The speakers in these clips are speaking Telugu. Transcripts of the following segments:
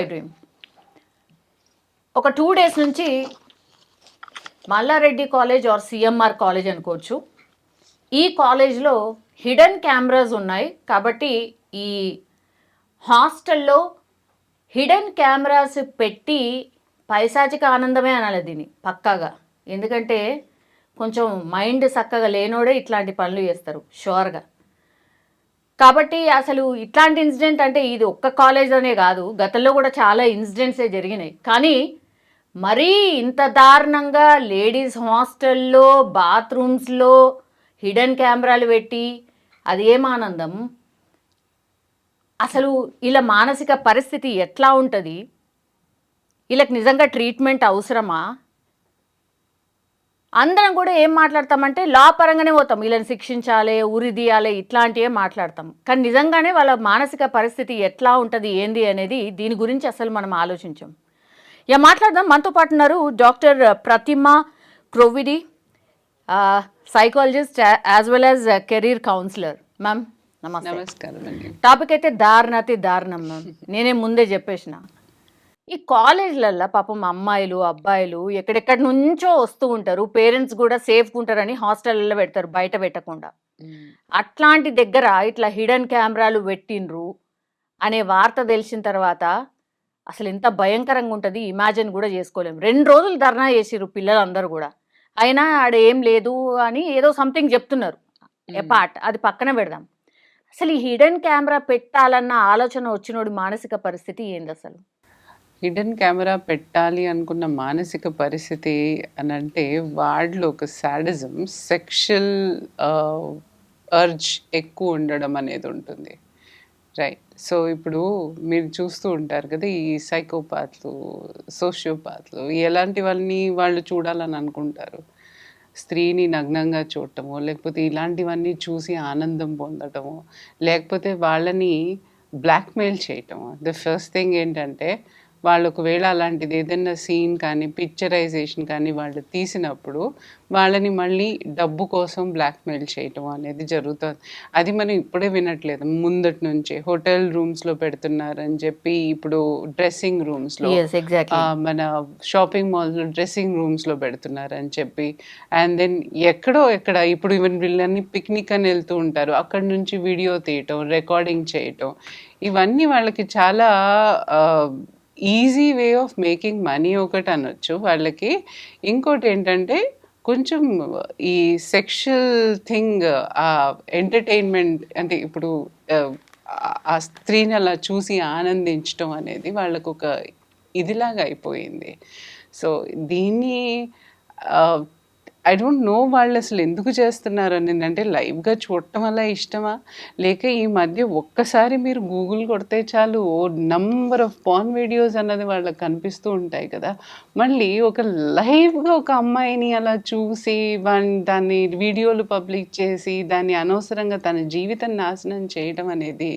I dream. ఒక టూ డేస్ నుంచి Malla Reddy college or CMR college అనుకోవచ్చు. ఈ కాలేజ్లో హిడెన్ కెమెరాస్ ఉన్నాయి. కాబట్టి ఈ హాస్టల్లో హిడెన్ కెమెరాస్ పెట్టి పైశాచిక ఆనందమే అనాలి దీన్ని పక్కాగా. ఎందుకంటే కొంచెం మైండ్ చక్కగా లేనోడే ఇట్లాంటి పనులు చేస్తారు షూర్గా. కాబట్టి అసలు ఇట్లాంటి ఇన్సిడెంట్ అంటే ఇది ఒక్క కాలేజ్లోనే కాదు గతంలో కూడా చాలా ఇన్సిడెంట్సే జరిగినాయి. కానీ మరీ ఇంత దారుణంగా లేడీస్ హాస్టల్లో బాత్రూమ్స్లో హిడెన్ కెమెరాలు పెట్టి అది ఏం ఆనందం? అసలు ఇలా మానసిక పరిస్థితి ఎట్లా ఉంటుంది? వీళ్ళకి నిజంగా ట్రీట్మెంట్ అవసరమా? అందరం కూడా ఏం మాట్లాడతామంటే లా పరంగానే పోతాం. వీళ్ళని శిక్షించాలి ఉరి తీయాలి ఇట్లాంటివే మాట్లాడతాం. కానీ నిజంగానే వాళ్ళ మానసిక పరిస్థితి ఎట్లా ఉంటుంది ఏంది అనేది దీని గురించి అసలు మనం ఆలోచించాం. ఇక మాట్లాడదాం. మనతో పాటు ఉన్నారు doctor Pratima Krovidi psychologist as well as career counsellor ma'am నమస్కారం టాపిక్ అయితే దారుణాతి దారుణం మ్యామ్ నేనే ముందే చెప్పేసిన. ఈ కాలేజ్లల్లో పాపం అమ్మాయిలు అబ్బాయిలు ఎక్కడెక్కడి నుంచో వస్తూ ఉంటారు. పేరెంట్స్ కూడా సేఫ్గా ఉంటారని హాస్టల్లో పెడతారు బయట పెట్టకుండా. అట్లాంటి దగ్గర ఇట్లా హిడెన్ కెమెరాలు పెట్టిండ్రు అనే వార్త తెలిసిన తర్వాత అసలు ఎంత భయంకరంగా ఉంటుంది ఇమాజిన్ కూడా చేసుకోలేము రెండు రోజులు ధర్నా చేసిర్రు పిల్లలందరూ కూడా. అయినా ఆడ ఏం లేదు అని ఏదో సంథింగ్ చెప్తున్నారు. ఎపార్ట్ అది పక్కన పెడదాం. అసలు ఈ హిడెన్ కెమెరా పెట్టాలన్న ఆలోచన వచ్చినోడి మానసిక పరిస్థితి ఏంది అసలు హిడెన్ కెమెరా పెట్టాలి అనుకున్న మానసిక పరిస్థితి అని అంటే వాడిలో ఒక సాడిజం సెక్షువల్ అర్జ్ ఎక్కువ ఉండడం అనేది ఉంటుంది. రైట్ సో ఇప్పుడు మీరు చూస్తూ ఉంటారు కదా ఈ సైకోపాత్లు సోషియోపాత్లు ఎలాంటి వాళ్ళని వాళ్ళు చూడాలని అనుకుంటారు? స్త్రీని నగ్నంగా చూడటమో లేకపోతే ఇలాంటివన్నీ చూసి ఆనందం పొందటమో లేకపోతే వాళ్ళని బ్లాక్మెయిల్ చేయటము. ద ఫస్ట్ థింగ్ ఏంటంటే వాళ్ళు ఒకవేళ అలాంటిది ఏదైనా సీన్ కానీ పిక్చరైజేషన్ కానీ వాళ్ళు తీసినప్పుడు వాళ్ళని మళ్ళీ డబ్బు కోసం బ్లాక్మెయిల్ చేయటం అనేది జరుగుతుంది. అది మనం ఇప్పుడే వినట్లేదు. ముందటి నుంచే హోటల్ రూమ్స్లో పెడుతున్నారని చెప్పి ఇప్పుడు డ్రెస్సింగ్ రూమ్స్లో మన షాపింగ్ మాల్స్లో డ్రెస్సింగ్ రూమ్స్లో పెడుతున్నారు అని చెప్పి. అండ్ దెన్ ఎక్కడో ఎక్కడ ఇప్పుడు ఈవెన్ వీళ్ళని పిక్నిక్ అని వెళ్తూ ఉంటారు. అక్కడ నుంచి వీడియో తీయటం రికార్డింగ్ చేయటం. ఇవన్నీ వాళ్ళకి చాలా easy way of making money ఒకటి అనొచ్చు. వాళ్ళకి ఇంకోటి ఏంటంటే కొంచెం ఈ సెక్షువల్ థింగ్ ఆ ఎంటర్టైన్మెంట్ అంటే ఇప్పుడు ఆ, ఆ స్త్రీని అలా చూసి ఆనందించడం అనేది వాళ్ళకు ఒక ఇదిలాగా అయిపోయింది. సో దీన్ని ఐ డోంట్ నో వాళ్ళు అసలు ఎందుకు చేస్తున్నారు అని అంటే లైవ్గా చూడటం వల్ల ఇష్టమా? లేక ఈ మధ్య ఒక్కసారి మీరు గూగుల్ కొడితే చాలు ఓ నంబర్ ఆఫ్ పాన్ వీడియోస్ అన్నది వాళ్ళకి కనిపిస్తూ ఉంటాయి కదా. మళ్ళీ ఒక లైవ్గా ఒక అమ్మాయిని అలా చూసి దాన్ని వీడియోలు పబ్లిక్ చేసి దాన్ని అనవసరంగా తన జీవితం నాశనం చేయడం అనేది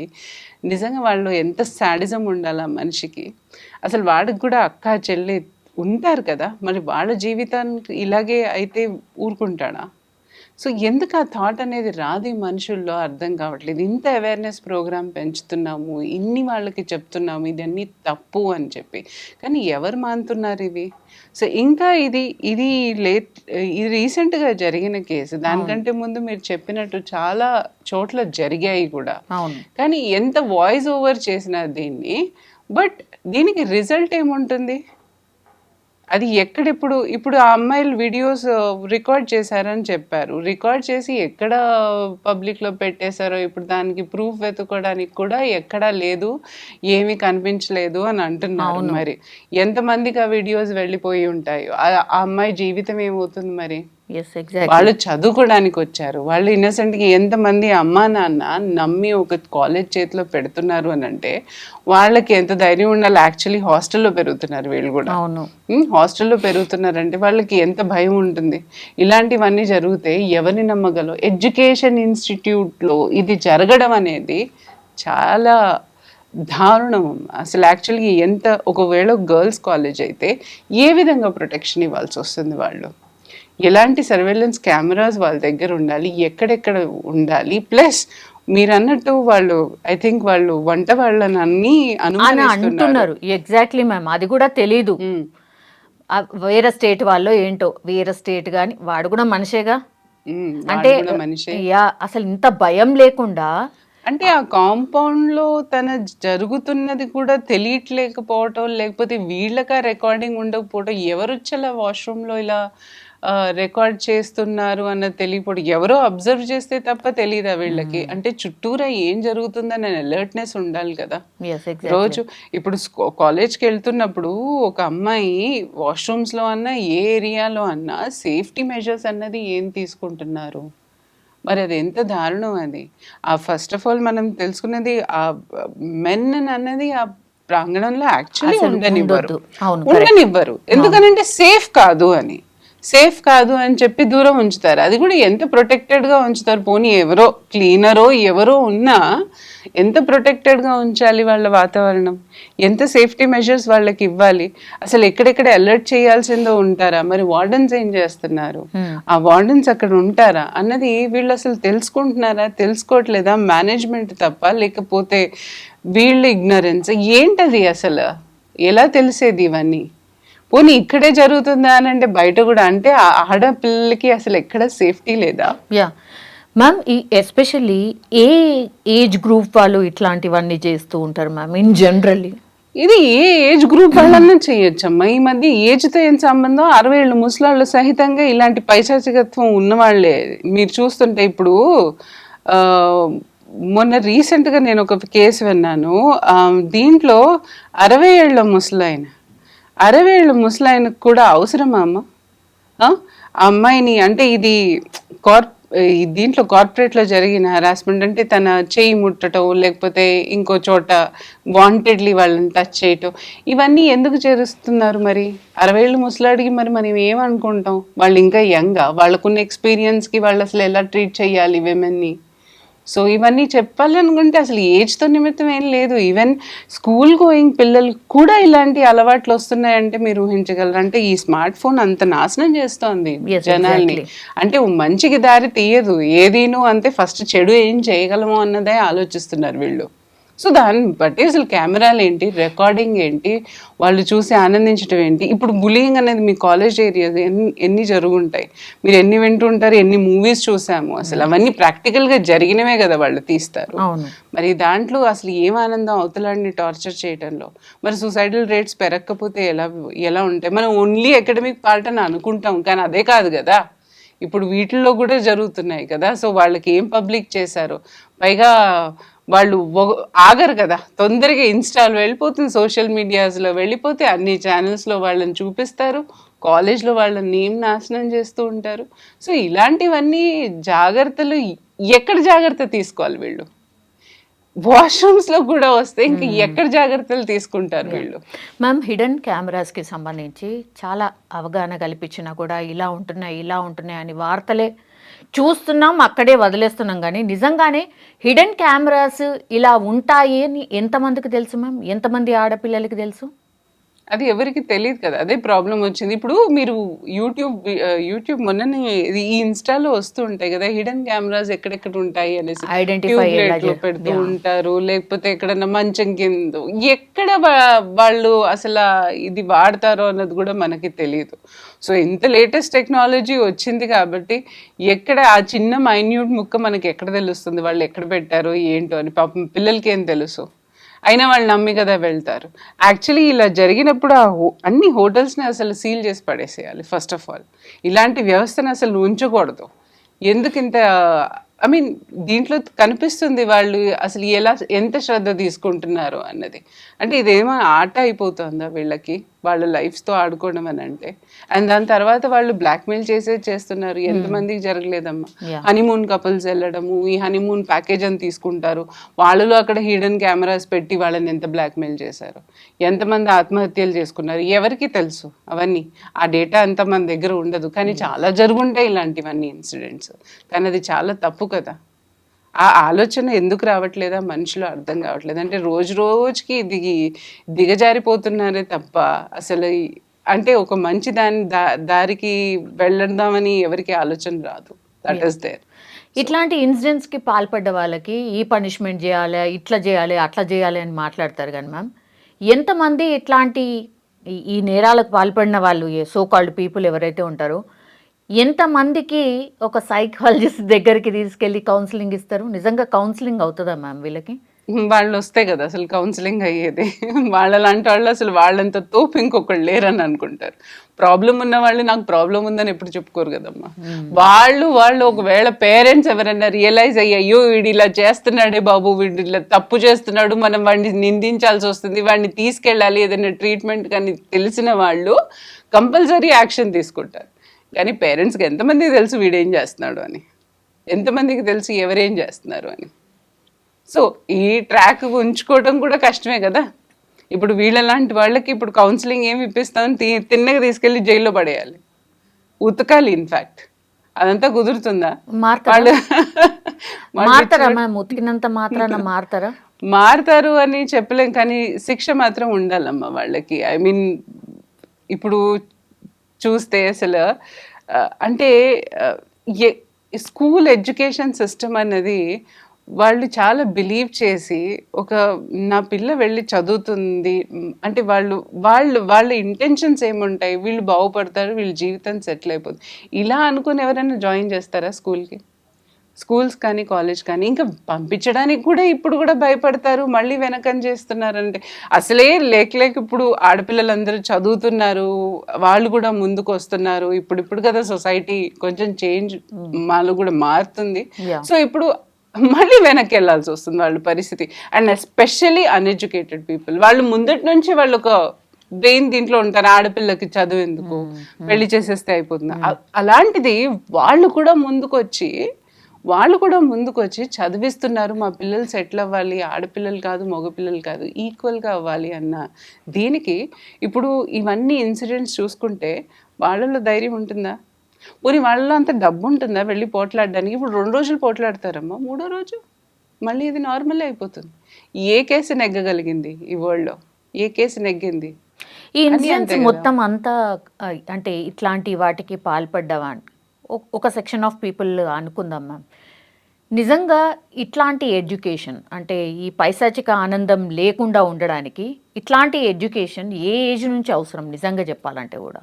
నిజంగా వాళ్ళు ఎంత శాడిజం ఉండాలి ఆ మనిషికి? అసలు వాడికి కూడా అక్క చెల్లి ఉంటారు కదా. మరి వాళ్ళ జీవితానికి ఇలాగే అయితే ఊరుకుంటాడా? సో ఎందుకు ఆ థాట్ అనేది రాదు మనుషుల్లో అర్థం కావట్లేదు. ఇంత అవేర్నెస్ ప్రోగ్రామ్ పెంచుతున్నాము ఇన్ని వాళ్ళకి చెప్తున్నాము ఇదన్నీ తప్పు అని చెప్పి. కానీ ఎవరు మానుతున్నారు ఇవి? సో ఇంకా ఇది ఇది లేట్ ఇది రీసెంట్గా జరిగిన కేసు. దానికంటే ముందు మీరు చెప్పినట్టు చాలా చోట్ల జరిగాయి కూడా. కానీ ఎంత వాయిస్ ఓవర్ చేసినా దీన్ని బట్ దీనికి రిజల్ట్ ఏముంటుంది? అది ఎక్కడెప్పుడు ఇప్పుడు ఆ అమ్మాయిలు వీడియోస్ రికార్డ్ చేశారని చెప్పారు. రికార్డ్ చేసి ఎక్కడ పబ్లిక్లో పెట్టేశారో ఇప్పుడు దానికి ప్రూఫ్ వెతుకోవడానికి కూడా ఎక్కడా లేదు ఏమీ కనిపించలేదు అని అంటున్నారు మరి. ఎంతమందికి ఆ వీడియోస్ వెళ్ళిపోయి ఉంటాయి? ఆ అమ్మాయి జీవితం ఏమవుతుంది మరి? వాళ్ళు చదువుకోవడానికి వచ్చారు. వాళ్ళు ఇన్నసెంట్గా ఎంతమంది అమ్మా నాన్న నమ్మి ఒక కాలేజ్ చేతిలో పెడుతున్నారు అని అంటే వాళ్ళకి ఎంత ధైర్యం ఉండాలి? యాక్చువల్లీ హాస్టల్లో పెరుగుతున్నారు వీళ్ళు కూడా. అవును. హాస్టల్లో పెరుగుతున్నారంటే వాళ్ళకి ఎంత భయం ఉంటుంది? ఇలాంటివన్నీ జరిగితే ఎవరిని నమ్మగలం ఎడ్యుకేషన్ ఇన్స్టిట్యూట్లో ఇది జరగడం అనేది చాలా దారుణం. అసలు యాక్చువల్గా ఎంత ఒకవేళ గర్ల్స్ కాలేజ్ అయితే ఏ విధంగా ప్రొటెక్షన్ ఇవ్వాల్సి వస్తుంది వాళ్ళు? ఎలాంటి సర్వేలెన్స్ కెమెరాస్ వాళ్ళ దగ్గర ఉండాలి ఎక్కడెక్కడ ఉండాలి ప్లస్ మీరు అన్నట్టు వాళ్ళు ఐ థింక్ వాళ్ళు వంట వాళ్ళని అన్ని అంటున్నారు. ఎగ్జాక్ట్లీ మ్యామ్ అది కూడా తెలీదు. ఆ వేరే స్టేట్ వాళ్ళు ఏంటో వేరే స్టేట్ కానీ వాడు కూడా మనిషేగా? ఉమ్, అంటే యా అసలు ఇంత భయం లేకుండా అంటే ఆ కాంపౌండ్లో తన జరుగుతున్నది కూడా తెలియట్లేకపోవటం లేకపోతే వీళ్ళక రికార్డింగ్ ఉండకపోవటం ఎవరు వచ్చేలా వాష్రూమ్లో ఇలా రికార్డ్ చేస్తున్నారు అన్నది తెలియకపోవడం ఎవరో అబ్జర్వ్ చేస్తే తప్ప తెలియదా వీళ్ళకి? అంటే చుట్టూరా ఏం జరుగుతుందనే అలర్ట్నెస్ ఉండాలి కదా. రోజు ఇప్పుడు కాలేజ్కి వెళ్తున్నప్పుడు ఒక అమ్మాయి వాష్రూమ్స్లో అన్నా ఏ ఏరియాలో అన్నా సేఫ్టీ మెజర్స్ అన్నది ఏం తీసుకుంటున్నారు? మరి అది ఎంత దారుణం అది? ఆ ఫస్ట్ ఆఫ్ ఆల్ మనం తెలుసుకున్నది ఆ మెన్ అన్నది ఆ ప్రాంగణంలో యాక్చువల్లీ ఉండనివ్వరు. ఉండనివ్వరు. ఎందుకనంటే సేఫ్ కాదు అని. సేఫ్ కాదు అని చెప్పి దూరం ఉంచుతారు. అది కూడా ఎంత protected గా ఉంచుతారు? పోనీ ఎవరో క్లీనరో ఎవరో ఉన్నా ఎంత protected గా ఉంచాలి వాళ్ళ వాతావరణం? ఎంత సేఫ్టీ మెజర్స్ వాళ్ళకి ఇవ్వాలి? అసలు ఎక్కడెక్కడ అలర్ట్ చేయాల్సిందో ఉంటారా? మరి వార్డన్స్ ఏం చేస్తున్నారు? ఆ వార్డన్స్ అక్కడ ఉంటారా? అన్నది వీళ్ళు అసలు తెలుసుకుంటున్నారా? తెలుసుకోవట్లేదా? మేనేజ్మెంట్ తప్ప? లేకపోతే వీళ్ళ ఇగ్నరెన్స్ ఏంటది అసలు? ఎలా తెలిసేది ఇవన్నీ? పోనీ ఇక్కడే జరుగుతుందా అని అంటే బయట కూడా అంటే ఆ ఆడపిల్లలకి అసలు ఎక్కడ సేఫ్టీ లేదా? యా. మ్యామ్ ఈ ఎస్పెషల్లీ ఏ ఏజ్ గ్రూప్ వాళ్ళు ఇట్లాంటివన్నీ చేస్తూ ఉంటారు మ్యామ్ ఇన్ జనరల్లీ? ఇది ఏ ఏజ్ గ్రూప్ వాళ్ళన్నా చేయొచ్చమ్మా. ఈ మధ్య ఏజ్తో ఏం సంబంధం? అరవై ఏళ్ళు ముసలాళ్ళు సహితంగా ఇలాంటి పైశాచికత్వం ఉన్నవాళ్ళే. మీరు చూస్తుంటే ఇప్పుడు మొన్న రీసెంట్గా నేను ఒక కేసు విన్నాను. దీంట్లో అరవై ఏళ్ళ ముసలాయన అరవేళ్ళు ముసలాయనకు కూడా అవసరమా అమ్మ? అమ్మాయిని అంటే ఇది కార్ దీంట్లో కార్పొరేట్లో జరిగిన హరాస్మెంట్ అంటే తన చేయి ముట్టడం లేకపోతే ఇంకో చోట వాంటెడ్లీ వాళ్ళని టచ్ చేయటం ఇవన్నీ ఎందుకు చేరుస్తున్నారు మరి? అరవేళ్ళు ముసలాడికి మరి మనం ఏమనుకుంటాం? వాళ్ళు ఇంకా యంగా వాళ్ళకున్న ఎక్స్పీరియన్స్కి వాళ్ళు అసలు ఎలా ట్రీట్ చేయాలి విమెన్ని సో ఇవన్నీ చెప్పాలనుకుంటే అసలు ఏజ్తో నిమిత్తం ఏం లేదు. ఈవెన్ స్కూల్ గోయింగ్ పిల్లలు కూడా ఇలాంటి అలవాట్లు వస్తున్నాయంటే మీరు ఊహించగలరు? అంటే ఈ స్మార్ట్ ఫోన్ అంత నాశనం చేస్తోంది జనాల్ని. అంటే మంచికి దారి తీయదు. ఏదీను అంతే ఫస్ట్ చెడు ఏం చేయగలము అన్నదే ఆలోచిస్తున్నారు వీళ్ళు. సో దాన్ని బట్టి అసలు కెమెరాలు ఏంటి రికార్డింగ్ ఏంటి వాళ్ళు చూసి ఆనందించడం ఏంటి? ఇప్పుడు బులింగ్ అనేది మీ కాలేజ్ ఏరియాస్ ఎన్ని ఎన్ని జరుగుంటాయి? మీరు ఎన్ని వింటుంటారు ఎన్ని మూవీస్ చూసాము? అసలు అవన్నీ ప్రాక్టికల్గా జరిగినవే కదా వాళ్ళు తీస్తారు. మరి దాంట్లో అసలు ఏం ఆనందం అవతలాన్ని టార్చర్ చేయటంలో? మరి సూసైడల్ రేట్స్ పెరగకపోతే ఎలా ఎలా ఉంటాయి? మనం ఓన్లీ అకాడమిక్ పార్ట్ అని అనుకుంటాం కానీ అదే కాదు కదా. ఇప్పుడు వీటిల్లో కూడా జరుగుతున్నాయి కదా. సో వాళ్ళకి ఏం పబ్లిక్ చేశారు. పైగా వాళ్ళు ఆగరు కదా. తొందరగా ఇన్స్టాల్ వెళ్ళిపోతుంది సోషల్ మీడియాస్లో. వెళ్ళిపోతే అన్ని ఛానల్స్లో వాళ్ళని చూపిస్తారు. కాలేజ్లో వాళ్ళని నేమ్ నాశనం చేస్తూ ఉంటారు. సో ఇలాంటివన్నీ జాగ్రత్తలు ఎక్కడ జాగ్రత్త తీసుకోవాలి వీళ్ళు? వాష్రూమ్స్లో కూడా వస్తే ఇంకా ఎక్కడ జాగ్రత్తలు తీసుకుంటారు వీళ్ళు? మ్యామ్ హిడెన్ కెమెరాస్కి సంబంధించి చాలా అవగాహన కల్పించినా కూడా ఇలా ఉంటున్నాయి ఇలా ఉంటున్నాయి అని వార్తలే చూస్తున్నాం అక్కడే వదిలేస్తున్నాం. కానీ నిజంగానే హిడెన్ కెమెరాస్ ఇలా ఉంటాయి అని ఎంతమందికి తెలుసు మ్యామ్ ఎంతమంది ఆడపిల్లలకి తెలుసు? అది ఎవరికి తెలియదు కదా అదే ప్రాబ్లం వచ్చింది. ఇప్పుడు మీరు యూట్యూబ్ యూట్యూబ్ మొన్ననే ఈ ఇన్స్టాలో వస్తూ ఉంటాయి కదా హిడెన్ కెమెరాస్ ఎక్కడెక్కడ ఉంటాయి అనేసి. పెడుతూ ఉంటారు లేకపోతే ఎక్కడన్నా మంచం కింద ఎక్కడ వాళ్ళు అసలు ఇది వాడతారో అన్నది కూడా మనకి తెలియదు సో ఇంత లేటెస్ట్ టెక్నాలజీ వచ్చింది కాబట్టి ఎక్కడ ఆ చిన్న మైన్యూట్ ముక్క మనకి ఎక్కడ తెలుస్తుంది వాళ్ళు ఎక్కడ పెట్టారో ఏంటో అని. పాపం పిల్లలకి ఏం తెలుసు? అయినా వాళ్ళు నమ్మి కదా వెళ్తారు. యాక్చువల్లీ ఇలా జరిగినప్పుడు ఆ హో- అన్ని హోటల్స్ని అసలు సీల్ చేసి పడేసేయాలి ఫస్ట్ ఆఫ్ ఆల్ ఇలాంటి వ్యవస్థను అసలు ఉంచకూడదు. ఎందుకు ఇంత ఐ మీన్ దీంట్లో కనిపిస్తుంది వాళ్ళు అసలు ఎలా ఎంత శ్రద్ధ తీసుకుంటున్నారు అన్నది. అంటే ఇదేమో ఆట అయిపోతుందా వీళ్ళకి వాళ్ళ లైఫ్స్తో ఆడుకోవడం అని అంటే. అండ్ దాని తర్వాత వాళ్ళు బ్లాక్మెయిల్ చేసే చేస్తున్నారు. ఎంతమందికి జరగలేదమ్మా. హనీమూన్ కపుల్స్ వెళ్ళడము ఈ హనీమూన్ ప్యాకేజ్ అని తీసుకుంటారు. వాళ్ళలో అక్కడ హిడెన్ కెమెరాస్ పెట్టి వాళ్ళని ఎంత బ్లాక్మెయిల్ చేశారు. ఎంతమంది ఆత్మహత్యలు చేసుకున్నారు. ఎవరికి తెలుసు అవన్నీ. ఆ డేటా అంతా మన దగ్గర ఉండదు. కానీ చాలా జరుగుంటాయి ఇలాంటివన్నీ ఇన్సిడెంట్స్ కానీ అది చాలా తప్పు కదా. ఆ ఆలోచన ఎందుకు రావట్లేదా? మనుషులు అర్థం కావట్లేదు. అంటే రోజు రోజుకి దిగి దిగజారిపోతున్నారే తప్ప అసలు అంటే ఒక మంచి దాని దా దారికి వెళ్ళదామని ఎవరికి ఆలోచన రాదు. దట్ ఈస్ దేర్ ఇట్లాంటి ఇన్సిడెంట్స్కి పాల్పడ్డ వాళ్ళకి ఈ పనిష్మెంట్ చేయాలి ఇట్లా చేయాలి అట్లా చేయాలి అని మాట్లాడతారు కానీ మ్యామ్ ఎంతమంది ఇట్లాంటి ఈ- ఈ నేరాలకు పాల్పడిన వాళ్ళు సో కాల్డ్ పీపుల్ ఎవరైతే ఉంటారో ఎంతమందికి ఒక సైకాలజిస్ట్ దగ్గరికి తీసుకెళ్ళి కౌన్సిలింగ్ ఇస్తారు? నిజంగా కౌన్సిలింగ్ అవుతుందా మ్యామ్ వీళ్ళకి? వాళ్ళు వస్తే కదా అసలు కౌన్సిలింగ్ అయ్యేది. వాళ్ళ లాంటి వాళ్ళు అసలు వాళ్ళంత తోపు ఇంకొకళ్ళు లేరని అనుకుంటారు. ప్రాబ్లం ఉన్న వాళ్ళు నాకు ప్రాబ్లం ఉందని ఎప్పుడు చెప్పుకోరు కదమ్మా. వాళ్ళు వాళ్ళు ఒకవేళ పేరెంట్స్ ఎవరైనా రియలైజ్ అయ్యి అయ్యో వీడు ఇలా చేస్తున్నాడే బాబు వీడు ఇలా తప్పు చేస్తున్నాడు మనం వాడిని నిందించాల్సి వస్తుంది వాడిని తీసుకెళ్ళాలి ఏదైనా ట్రీట్మెంట్ కానీ తెలిసిన వాళ్ళు కంపల్సరీ యాక్షన్ తీసుకుంటారు. కానీ పేరెంట్స్కి ఎంతమందికి తెలుసు వీడేం చేస్తున్నాడు అని? ఎంతమందికి తెలుసు ఎవరేం చేస్తున్నారు అని? సో ఈ ట్రాక్ ఉంచుకోవడం కూడా కష్టమే కదా? ఇప్పుడు వీళ్ళ లాంటి వాళ్ళకి ఇప్పుడు కౌన్సిలింగ్ ఏమి ఇప్పిస్తామని తి- తిన్నగా తీసుకెళ్ళి జైల్లో పడేయాలి. ఉతకాలి ఇన్ఫాక్ట్ అదంతా కుదురుతుందా? మారుతారా? వాళ్ళు మారుతారా మ్యామ్? ఉతికినంత మాత్రాన మారుతారా? మారుతారు అని చెప్పలేం కానీ శిక్ష మాత్రం ఉండాలమ్మా వాళ్ళకి. ఐ మీన్ ఇప్పుడు చూస్తే అసలు అంటే స్కూల్ ఎడ్యుకేషన్ సిస్టమ్ అనేది వాళ్ళు చాలా బిలీవ్ చేసి ఒక నా పిల్ల వెళ్ళి చదువుతుంది అంటే వాళ్ళు వాళ్ళు వాళ్ళ ఇంటెన్షన్స్ ఏముంటాయి? వీళ్ళు బాగుపడతారు వీళ్ళ జీవితం సెటిల్ అయిపోతుంది. ఇలా అనుకుని ఎవరైనా జాయిన్ చేస్తారా స్కూల్కి? స్కూల్స్ కానీ కాలేజ్ కానీ ఇంకా పంపించడానికి కూడా ఇప్పుడు కూడా భయపడతారు. మళ్ళీ వెనకని చేస్తున్నారంటే అసలే లేక లేక ఇప్పుడు ఆడపిల్లలందరూ చదువుతున్నారు. వాళ్ళు కూడా ముందుకు వస్తున్నారు. ఇప్పుడు ఇప్పుడు కదా సొసైటీ కొంచెం చేంజ్ మాలో కూడా మారుతుంది. సో ఇప్పుడు మళ్ళీ వెనక్కి వెళ్ళాల్సి వస్తుంది వాళ్ళ పరిస్థితి. And especially uneducated people. వాళ్ళు ముందటి నుంచి వాళ్ళు ఒక బ్రెయిన్ దీంట్లో ఉంటారు. ఆడపిల్లకి చదువు ఎందుకు? పెళ్ళి చేసేస్తే అయిపోతుంది? అలాంటిది వాళ్ళు కూడా ముందుకు వచ్చి వాళ్ళు కూడా ముందుకు వచ్చి చదివిస్తున్నారు మా పిల్లలు సెటిల్ అవ్వాలి ఆడపిల్లలు కాదు మగపిల్లలు కాదు ఈక్వల్గా అవ్వాలి అన్న దీనికి ఇప్పుడు ఇవన్నీ ఇన్సిడెంట్స్ చూసుకుంటే వాళ్ళలో ధైర్యం ఉంటుందా? పోనీ వాళ్ళలో అంత డబ్బు ఉంటుందా వెళ్ళి పోట్లాడడానికి? ఇప్పుడు రెండు రోజులు పోట్లాడతారమ్మా మూడో రోజు? మళ్ళీ ఇది నార్మల్ అయిపోతుంది. ఏ కేసు నెగ్గగలిగింది ఈ వరల్డ్లో ఏ కేసు నెగ్గింది? ఈ ఇన్సిడెంట్స్. మొత్తం అంతా అంటే ఇట్లాంటి వాటికి పాల్పడ్డవా? ఒక సెక్షన్ ఆఫ్ పీపుల్ అనుకుందాం మ్యామ్ నిజంగా ఇట్లాంటి ఎడ్యుకేషన్ అంటే ఈ పైశాచిక ఆనందం లేకుండా ఉండడానికి ఇట్లాంటి ఎడ్యుకేషన్ ఏ ఏజ్ నుంచి అవసరం నిజంగా చెప్పాలంటే కూడా?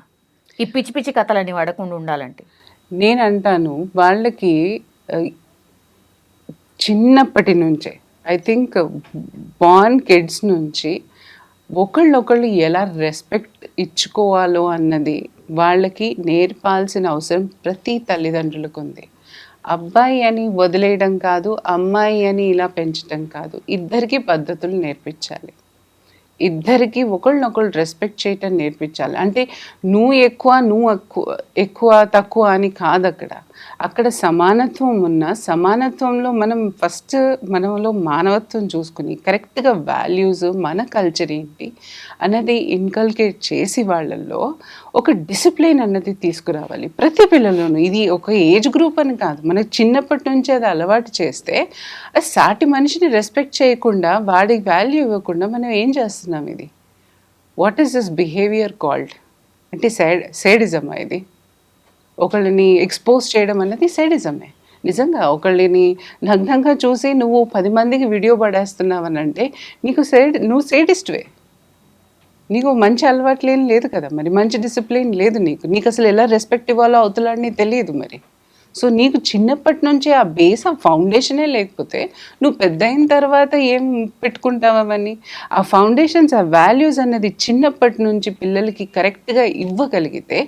ఈ పిచ్చి పిచ్చి కథలని వాడకుండా ఉండాలంటే? నేను అంటాను వాళ్ళకి చిన్నప్పటి నుంచే ఐ థింక్ బార్న్ కిడ్స్ నుంచి ఒకళ్ళొకళ్ళు ఎలా రెస్పెక్ట్ ఇచ్చుకోవాలో అన్నది వాళ్ళకి నేర్పాల్సిన అవసరం ప్రతి తల్లిదండ్రులకు ఉంది అబ్బాయి అని వదిలేయడం కాదు అమ్మాయి అని ఇలా పెంచడం కాదు. ఇద్దరికి పద్ధతులు నేర్పించాలి. ఇద్దరికి ఒకళ్ళనొకళ్ళు రెస్పెక్ట్ చేయటం నేర్పించాలి. అంటే నువ్వు ఎక్కువ నువ్వు ఎక్కువ ఎక్కువ తక్కువ అని కాదు అక్కడ అక్కడ సమానత్వం ఉన్న సమానత్వంలో మనం ఫస్ట్ మనలో మానవత్వం చూసుకుని కరెక్ట్గా వాల్యూస్ మన కల్చర్ ఏంటి అన్నది ఇన్కల్కేట్ చేసి వాళ్ళల్లో ఒక డిసిప్లిన్ అన్నది తీసుకురావాలి. ప్రతి పిల్లలను ఇది ఒక ఏజ్ గ్రూప్ అని కాదు. మనకు చిన్నప్పటి నుంచి అది అలవాటు చేస్తే ఆ సాటి మనిషిని రెస్పెక్ట్ చేయకుండా వాడికి వాల్యూ ఇవ్వకుండా మనం ఏం చేస్తున్నాం ఇది? What is this behaviour called అంటే సైడ్ సైడిజమా ఇది. ఒకళ్ళని ఎక్స్పోజ్ చేయడం అనేది సెడిజమే నిజంగా ఒకళ్ళని నగ్నంగా చూసి నువ్వు పది మందికి వీడియో పడేస్తున్నావనంటే నీకు సేడ్ నువ్వు సేటిస్ట్వే నీకు మంచి అలవాట్లేం లేదు కదా మరి. మంచి డిసిప్లిన్ లేదు నీకు. నీకు అసలు ఎలా రెస్పెక్ట్ ఇవ్వాలో అవుతున్నాడని తెలియదు మరి. సో నీకు చిన్నప్పటి నుంచి ఆ బేస్ ఆ ఫౌండేషనే లేకపోతే నువ్వు పెద్ద అయిన తర్వాత ఏం పెట్టుకుంటావని ఆ ఫౌండేషన్స్ ఆ వాల్యూస్ అనేది చిన్నప్పటి నుంచి పిల్లలకి కరెక్ట్గా ఇవ్వగలిగితే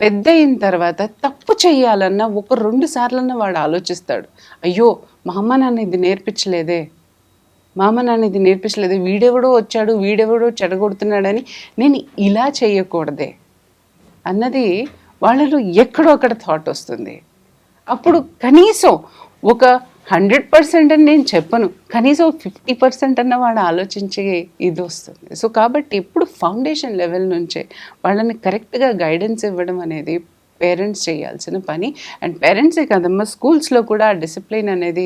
పెద్ద అయిన తర్వాత తప్పు చేయాలన్నా ఒక రెండు సార్లన్నా వాడు ఆలోచిస్తాడు. అయ్యో మా అమ్మ నాన్న ఇది నేర్పించలేదే. మా అమ్మ నాన్న ఇది నేర్పించలేదే. వీడెవడో వచ్చాడు వీడెవడో చెడగొడుతున్నాడని నేను ఇలా చేయకూడదే అన్నది వాళ్ళలో ఎక్కడో అక్కడ థాట్ వస్తుంది. అప్పుడు కనీసం ఒక హండ్రెడ్ పర్సెంట్ అని నేను చెప్పను. కనీసం ఫిఫ్టీ పర్సెంట్ అన్న వాడు ఆలోచించే ఇది వస్తుంది. సో కాబట్టి ఇప్పుడు ఫౌండేషన్ లెవెల్ నుంచే వాళ్ళని కరెక్ట్గా గైడెన్స్ ఇవ్వడం అనేది పేరెంట్స్ చేయాల్సిన పని. అండ్ పేరెంట్సే కదమ్మా స్కూల్స్లో కూడా ఆ డిసిప్లిన్ అనేది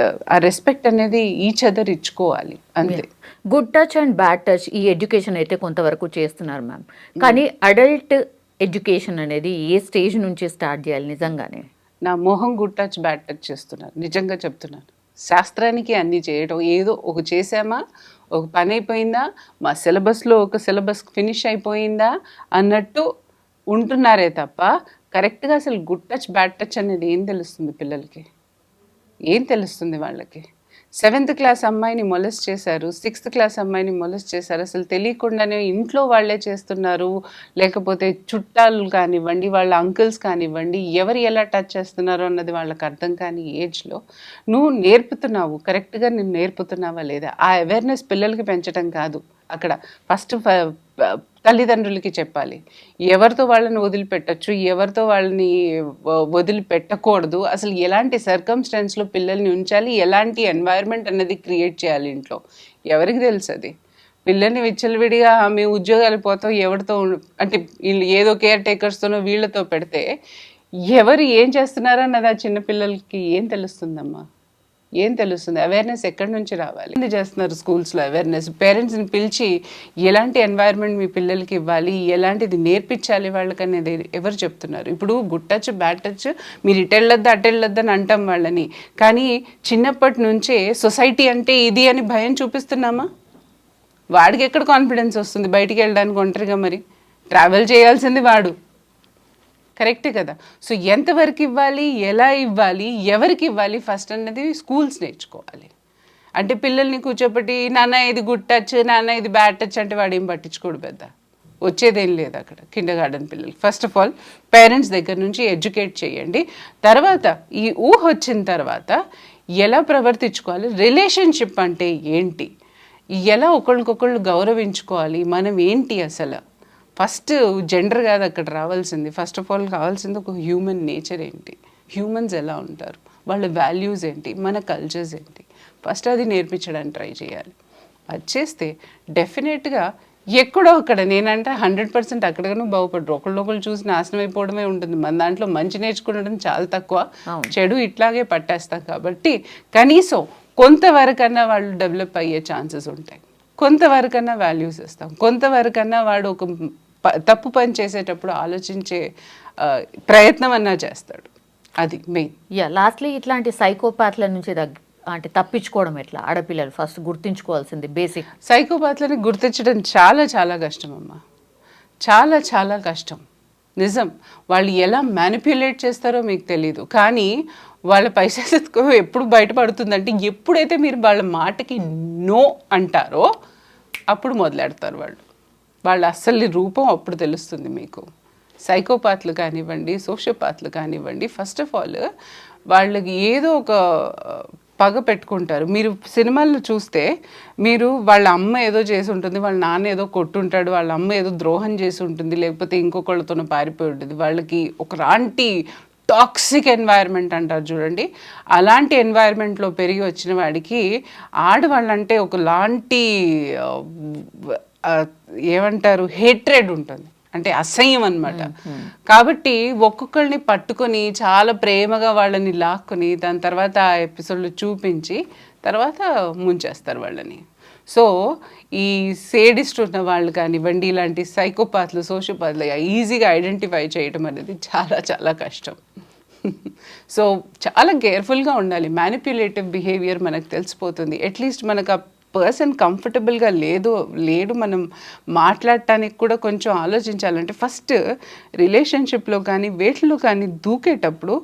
ఆ, ఆ రెస్పెక్ట్ అనేది ఈచ్ అదర్ ఇచ్చుకోవాలి. అంతే. Good touch and bad touch ఈ ఎడ్యుకేషన్ అయితే కొంతవరకు చేస్తున్నారు మ్యామ్. కానీ అడల్ట్ ఎడ్యుకేషన్ అనేది ఏ స్టేజ్ నుంచి స్టార్ట్ చేయాలి నిజంగానే? నా మొహం గుడ్ టచ్ బ్యాడ్ టచ్ చేస్తున్నారు. నిజంగా చెప్తున్నాను. శాస్త్రానికి అన్ని చేయడం ఏదో ఒక చేసామా ఒక పని అయిపోయిందా? మా సిలబస్లో ఒక సిలబస్ ఫినిష్ అయిపోయిందా? అన్నట్టు ఉంటున్నారే తప్ప కరెక్ట్గా అసలు గుడ్ టచ్ బ్యాడ్ టచ్ అనేది ఏం తెలుస్తుంది పిల్లలకి? ఏం తెలుస్తుంది వాళ్ళకి? సెవెంత్ క్లాస్ అమ్మాయిని మొలెస్ట్ చేశారు సిక్స్త్ క్లాస్ అమ్మాయిని మొలెస్ట్ చేశారు. అసలు తెలియకుండానే ఇంట్లో వాళ్ళే చేస్తున్నారు. లేకపోతే చుట్టాలు కానివ్వండి వాళ్ళ అంకుల్స్ కానివ్వండి ఎవరు ఎలా టచ్ చేస్తున్నారో అన్నది వాళ్ళకి అర్థం కాని ఏజ్లో నువ్వు నేర్పుతున్నావు. కరెక్ట్గా నేను నేర్పుతున్నావా లేదా? ఆ అవేర్నెస్ పిల్లలకి పెంచడం కాదు. అక్కడ ఫస్ట్ తల్లిదండ్రులకి చెప్పాలి. ఎవరితో వాళ్ళని వదిలిపెట్టచ్చు ఎవరితో వాళ్ళని వ- వదిలిపెట్టకూడదు. అసలు ఎలాంటి సర్కమ్స్టాన్స్లో పిల్లల్ని ఉంచాలి? ఎలాంటి ఎన్వైర్న్మెంట్ అనేది క్రియేట్ చేయాలి ఇంట్లో. ఎవరికి తెలుసు అది? పిల్లల్ని విచ్చలవిడిగా మేము ఉద్యోగాలు పోతాం ఎవరితో అంటే వీళ్ళు ఏదో కేర్ టేకర్స్తోనో వీళ్ళతో పెడితే ఎవరు ఏం చేస్తున్నారన్నది ఆ చిన్న పిల్లలకి ఏం తెలుస్తుందమ్మా? ఏం తెలుస్తుంది? అవేర్నెస్ ఎక్కడి నుంచి రావాలి? ఎందుకు చేస్తున్నారు స్కూల్స్లో అవేర్నెస్ పేరెంట్స్ని పిలిచి ఎలాంటి ఎన్వైర్న్మెంట్ మీ పిల్లలకి ఇవ్వాలి? ఎలాంటిది నేర్పించాలి వాళ్ళకి అనేది ఎవరు చెప్తున్నారు? ఇప్పుడు గుడ్ టచ్ బ్యాడ్ టచ్ మీరు ఇటెళ్ళొద్దు వెళ్ళొద్దు అని అంటాం వాళ్ళని. కానీ చిన్నప్పటి నుంచే సొసైటీ అంటే ఇది అని భయం చూపిస్తున్నామా? వాడికి ఎక్కడ కాన్ఫిడెన్స్ వస్తుంది? బయటికి వెళ్ళడానికి ఒంటరిగా మరి? ట్రావెల్ చేయాల్సింది వాడు. కరెక్ట్ కదా. సో ఎంతవరకు ఇవ్వాలి ఎలా ఇవ్వాలి ఎవరికి ఇవ్వాలి ఫస్ట్ అన్నది స్కూల్స్ నేర్చుకోవాలి. అంటే పిల్లల్ని కూర్చోబెట్టి నాన్న ఇది గుడ్ టచ్ నాన్న ఇది బ్యాడ్ టచ్ అంటే వాడు ఏం పట్టించుకోడు పెద్ద. వచ్చేదేం లేదు అక్కడ కిండర్ గార్డెన్ పిల్లలు. ఫస్ట్ ఆఫ్ ఆల్ పేరెంట్స్ దగ్గర నుంచి ఎడ్యుకేట్ చేయండి. తర్వాత ఈ ఊహ వచ్చిన తర్వాత ఎలా ప్రవర్తించుకోవాలి రిలేషన్షిప్ అంటే ఏంటి ఎలా ఒకళ్ళకొకళ్ళు గౌరవించుకోవాలి మనం ఏంటి అసలు? ఫస్ట్ జెండర్ కాదు అక్కడ రావాల్సింది. ఫస్ట్ ఆఫ్ ఆల్ కావాల్సింది ఒక హ్యూమన్ నేచర్ ఏంటి? హ్యూమన్స్ ఎలా ఉంటారు? వాళ్ళ వాల్యూస్ ఏంటి? మన కల్చర్స్ ఏంటి? ఫస్ట్ అది నేర్పించడానికి ట్రై చేయాలి. అది చేస్తే డెఫినెట్గా ఎక్కడో అక్కడ నేనంటే హండ్రెడ్ పర్సెంట్ అక్కడికను బాగుపడరు. ఒకళ్ళొకళ్ళు చూసి నాశనం అయిపోవడమే ఉంటుంది. మన దాంట్లో మంచి నేర్చుకోవడం చాలా తక్కువ. చెడు ఇట్లాగే పట్టేస్తాం కాబట్టి కనీసం కొంతవరకన్నా వాళ్ళు డెవలప్ అయ్యే ఛాన్సెస్ ఉంటాయి. కొంతవరకన్నా వాల్యూస్ ఇస్తాం. కొంతవరకన్నా వాడు ఒక తప్పు పని చేసేటప్పుడు ఆలోచించే ప్రయత్నం అన్నా చేస్తాడు. అది మెయిన్. యా లాస్ట్లీ ఇట్లాంటి సైకోపాత్ల నుంచి దగ్గ అంటే తప్పించుకోవడం ఎట్లా? ఆడపిల్లలు ఫస్ట్ గుర్తుంచుకోవాల్సింది బేసిక్. సైకోపాత్లని గుర్తించడం చాలా చాలా కష్టం అమ్మా చాలా చాలా కష్టం. నిజం. వాళ్ళు ఎలా మ్యానిపులేట్ చేస్తారో మీకు తెలీదు. కానీ వాళ్ళ పైసా ఎప్పుడు బయటపడుతుందంటే ఎప్పుడైతే మీరు వాళ్ళ మాటకి నో అంటారో అప్పుడు మొదలెడతారు వాళ్ళు. వాళ్ళ అస్సలు రూపం అప్పుడు తెలుస్తుంది మీకు. సైకోపాత్లు కానివ్వండి సోషోపాత్లు కానివ్వండి ఫస్ట్ ఆఫ్ ఆల్ వాళ్ళకి ఏదో ఒక పగ పెట్టుకుంటారు. మీరు సినిమాల్లో చూస్తే మీరు వాళ్ళ అమ్మ ఏదో చేసి ఉంటుంది వాళ్ళ నాన్న ఏదో కొట్టుంటాడు వాళ్ళ అమ్మ ఏదో ద్రోహం చేసి ఉంటుంది లేకపోతే ఇంకొకళ్ళతో పారిపోయి ఉంటుంది. వాళ్ళకి ఒక రాంటి టాక్సిక్ ఎన్వైర్న్మెంట్ అంటారు చూడండి. అలాంటి ఎన్వైర్న్మెంట్లో పెరిగి వచ్చిన వాడికి ఆడవాళ్ళంటే ఒకలాంటి ఏమంటారు హేట్రెడ్ ఉంటుంది. అంటే అసహ్యం అన్నమాట. కాబట్టి ఒక్కొక్కరిని పట్టుకొని చాలా ప్రేమగా వాళ్ళని లాక్కొని దాని తర్వాత ఆ ఎపిసోడ్లు చూపించి తర్వాత ముంచేస్తారు వాళ్ళని. సో ఈ సేడిస్ట్ ఉన్న వాళ్ళు కానివ్వండి ఇలాంటి సైకోపాత్లు సోషియోపాత్లు ఈజీగా ఐడెంటిఫై చేయడం అనేది చాలా చాలా కష్టం. సో చాలా కేర్ఫుల్గా ఉండాలి. మ్యానిపులేటివ్ బిహేవియర్ మనకు తెలిసిపోతుంది. అట్లీస్ట్ మనకు ఆ పర్సన్ కంఫర్టబుల్గా లేదు లేడు మనం మాట్లాడటానికి కూడా కొంచెం ఆలోచించాలంటే ఫస్ట్ రిలేషన్షిప్లో కానీ వేటిలో కానీ దూకేటప్పుడు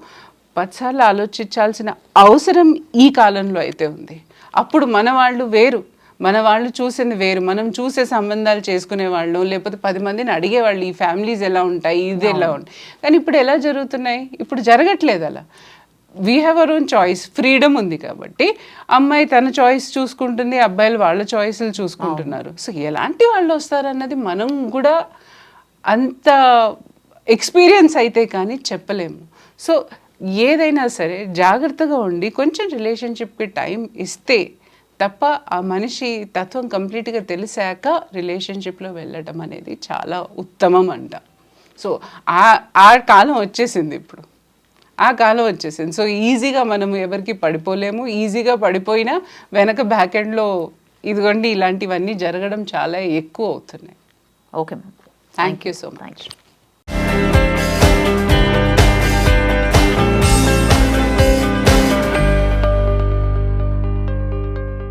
పదిసార్లు ఆలోచించాల్సిన అవసరం ఈ కాలంలో అయితే ఉంది. అప్పుడు మన వాళ్ళు వేరు. మన వాళ్ళు చూసింది వేరు. మనం చూసే సంబంధాలు చేసుకునే వాళ్ళు లేకపోతే పది మందిని అడిగేవాళ్ళు ఈ ఫ్యామిలీస్ ఎలా ఉంటాయి ఇది ఎలా ఉంటాయి. కానీ ఇప్పుడు ఎలా జరుగుతున్నాయి? ఇప్పుడు జరగట్లేదు అలా. We have our own choice freedom ఉంది కాబట్టి అమ్మాయి తన చాయిస్ చూసుకుంటుంది అబ్బాయిలు వాళ్ళ చాయిస్లు చూసుకుంటున్నారు. సో ఎలాంటి వాళ్ళు వస్తారన్నది మనం కూడా అంత ఎక్స్పీరియన్స్ అయితే కానీ చెప్పలేము. సో ఏదైనా సరే జాగ్రత్తగా ఉండి కొంచెం రిలేషన్షిప్కి టైం ఇస్తే తప్ప ఆ మనిషి తత్వం కంప్లీట్గా తెలిసాక రిలేషన్షిప్లో వెళ్ళటం అనేది చాలా ఉత్తమం అంట. సో ఆ ఆ కాలం వచ్చేసింది ఇప్పుడు. ఆ కాలం వచ్చేసింది. సో ఈజీగా మనం ఎవరికి పడిపోలేము. ఈజీగా పడిపోయినా వెనక బ్యాక్ ఎండ్లో ఇదిగోండి ఇలాంటివన్నీ జరగడం చాలా ఎక్కువ అవుతున్నాయి. Okay ma'am. Thank you so much thank you